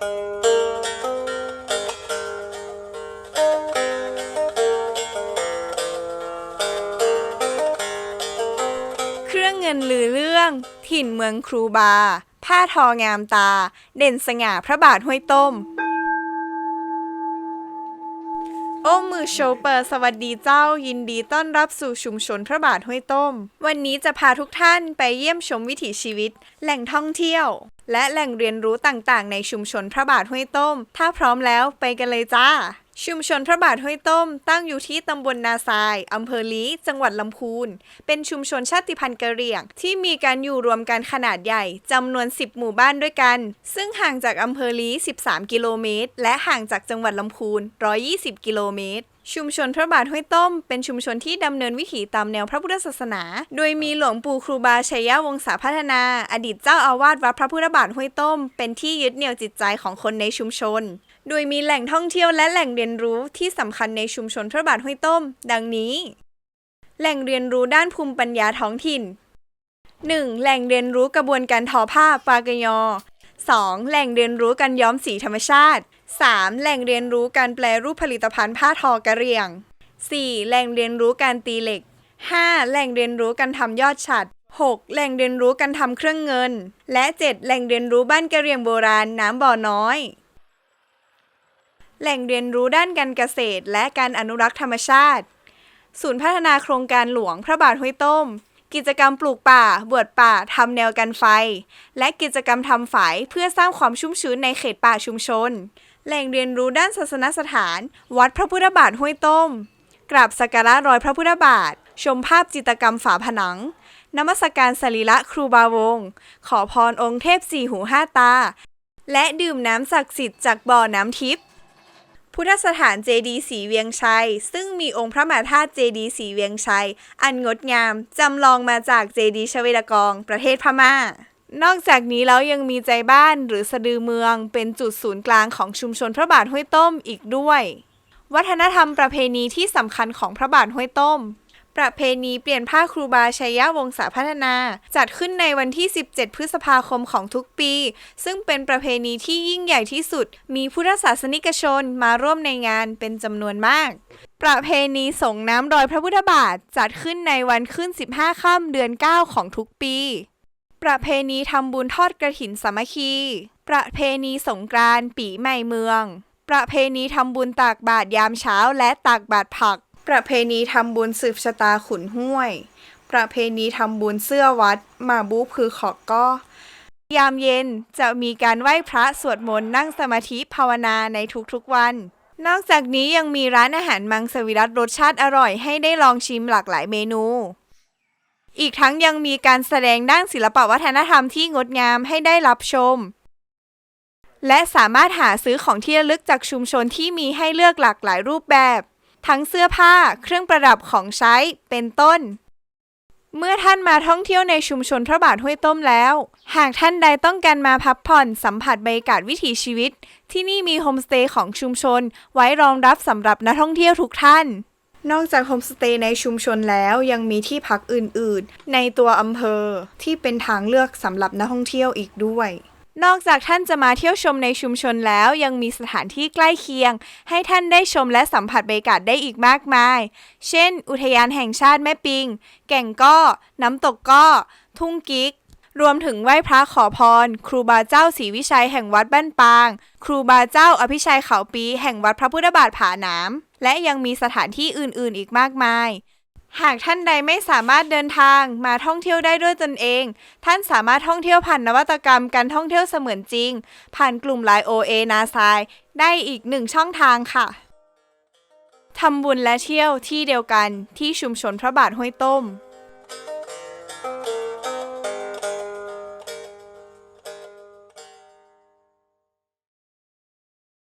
เครื่องเงินลือเรื่อง ถิ่นเมืองครูบา ผ้าทองามตา เด่นสง่าพระบาทห้วยต้ม โอ้มือโชเปอร์สวัสดีเจ้า ยินดีต้อนรับสู่ชุมชนพระบาทห้วยต้ม วันนี้จะพาทุกท่านไปเยี่ยมชมวิถีชีวิต แหล่งท่องเที่ยว และแหล่งเรียนรู้ต่างๆ ในชุมชนพระบาทห้วยต้ม ถ้าพร้อมแล้วไปกันเลยจ้า ชุมชนพระบาทห้วยต้มตั้งอยู่ที่ตำบลนาทราย อำเภอลีจังหวัดลำพูน เป็นชุมชนชาติพันธุ์กะเหรี่ยง ที่มีการอยู่รวมกันขนาดใหญ่จำนวน 10 หมู่บ้านด้วยกัน ซึ่งห่างจากอำเภอลี 13 กิโลเมตร และห่างจากจังหวัดลำพูน 120 กิโลเมตร ชุมชนพระบาทห้วยต้ม เป็นชุมชนที่ดำเนินวิถีตามแนวพระพุทธศาสนา โดยมีหลวงปู่ครูบาชัยยะวงศาพัฒนา อดีตเจ้าอาวาสวัดพระพุทธบาทห้วยต้ม เป็นที่ยึดเหนี่ยวจิตใจของคนในชุมชน โดยมีแหล่งท่องเที่ยวและแหล่งเรียนรู้ที่สำคัญในชุมชนพระบาทห้วยต้ม ดังนี้ แหล่งเรียนรู้ด้านภูมิปัญญาท้องถิ่น 1. แหล่งเรียนรู้กระบวนการทอผ้าปากยอ 2. แหล่งเรียนรู้การย้อมสีธรรมชาติ 3. แหล่งเรียนรู้การแปลรูปผลิตภัณฑ์ผ้าทอกระเรียง 4. แหล่งเรียนรู้การตีเหล็ก 5. แหล่งเรียนรู้การทำยอดฉัด 6. แหล่งเรียนรู้การทำเครื่องเงิน และ 7. แหล่งเรียนรู้บ้านกระเรียงโบราณน้ำบ่อน้อย แหล่งเรียนรู้ด้านการเกษตร และการอนุรักษ์ธรรมชาติ ศูนย์พัฒนาโครงการหลวงพระบาทห้วยต้ม กิจกรรมปลูกป่า บวชป่าทำแนวกันไฟ และกิจกรรมทำฝายเพื่อสร้างความชุ่มชื้นในเขตป่าชุมชน แหล่งเรียนรู้ด้านศาสนสถาน วัดพระพุทธบาทห้วยต้ม กราบสักการะรอยพระพุทธบาท ชมภาพจิตรกรรมฝาผนังนมัสการสรีระครูบาวง ขอพรองค์เทพสี่หูห้าตา และดื่มน้ำศักดิ์สิทธิ์จากบ่อน้ำทิพย์ พุทธสถานเจดีสีเวียงชัย ซึ่งมีองค์พระมหาธาตุเจดีสีเวียงชัย อันงดงามจำลองมาจากเจดีชเวดากอง ประเทศพม่า นอกจากนี้แล้วยังมีใจบ้านหรือสะดือเมืองเป็นจุดศูนย์กลางของชุมชนพระบาทห้วยต้มอีกด้วย วัฒนธรรมประเพณีที่สำคัญของพระบาทห้วยต้ม ประเพณีเปลี่ยนผ้าครูบาชัยยวงศาพัฒนา จัดขึ้นในวันที่ 17 พฤษภาคมของทุกปี ซึ่งเป็นประเพณีที่ยิ่งใหญ่ที่สุด มีพุทธศาสนิกชนมาร่วมในงานเป็นจำนวนมาก ประเพณีส่งน้ำรอยพระพุทธบาท จัดขึ้นในวันขึ้น 15 ค่ำเดือน 9 ของทุกปี ประเพณีทำบุญทอดกระถินสามัคคี ประเพณีสงกรานต์ปีใหม่เมือง ประเพณีทำบุญตากบาตรยามเช้าและตากบาตรผัก ประเพณีทำบุญสืบชะตาขุนห้วย ประเพณีทำบุญเสื้อวัด มาบูพือขอกก็ ยามเย็นจะมีการไหว้พระสวดมนต์นั่งสมาธิภาวนาในทุกๆวัน นอกจากนี้ยังมีร้านอาหารมังสวิรัตรสชาติอร่อยให้ได้ลองชิมหลากหลายเมนู อีกทั้งยังมีการแสดงด้านศิลปวัฒนธรรมที่งดงามให้ได้รับชม และสามารถหาซื้อของที่ระลึกจากชุมชนที่มีให้เลือกหลากหลายรูปแบบ ทั้งเสื้อผ้าเครื่องประดับของใช้เป็นต้น เมื่อท่านมาท่องเที่ยวในชุมชนพระบาทห้วยต้มแล้ว หากท่านใดต้องการมาพักผ่อนสัมผัสบรรยากาศวิถีชีวิต ที่นี่มีโฮมสเตย์ของชุมชน ไว้รองรับสำหรับนักท่องเที่ยวทุกท่านนอกจากโฮมสเตย์ในชุมชนแล้วยังมีที่พักอื่น ๆ ในตัวอำเภอที่เป็นทางเลือกสำหรับนักท่องเที่ยวอีกด้วย นอกจากท่านจะมาเที่ยวชมในชุมชนแล้วยังมีสถานที่ใกล้เคียง ให้ท่านได้ชมและสัมผัสบรรยากาศได้อีกมากมาย เช่น อุทยานแห่งชาติแม่ปิง แก่งก้อ น้ำตกก้อ ทุ่งกิก รวมถึงไหว้พระขอพร ครูบาเจ้าศรีวิชัยแห่งวัดบ้านปาง ครูบาเจ้าอภิชัยเขาปี แห่งวัดพระพุทธบาทผาหนาม และยังมีสถานที่อื่นๆ อีกมากมาย หากท่านใดไม่สามารถเดินทางมาท่องเที่ยวได้ด้วยตนเอง ท่านสามารถท่องเที่ยวผ่านนวัตกรรมการท่องเที่ยวเสมือนจริง ผ่านกลุ่มไลน์ OA นาซายได้อีกหนึ่งช่องทางค่ะทำบุญและเที่ยวที่เดียวกันที่ชุมชนพระบาทห้วยต้ม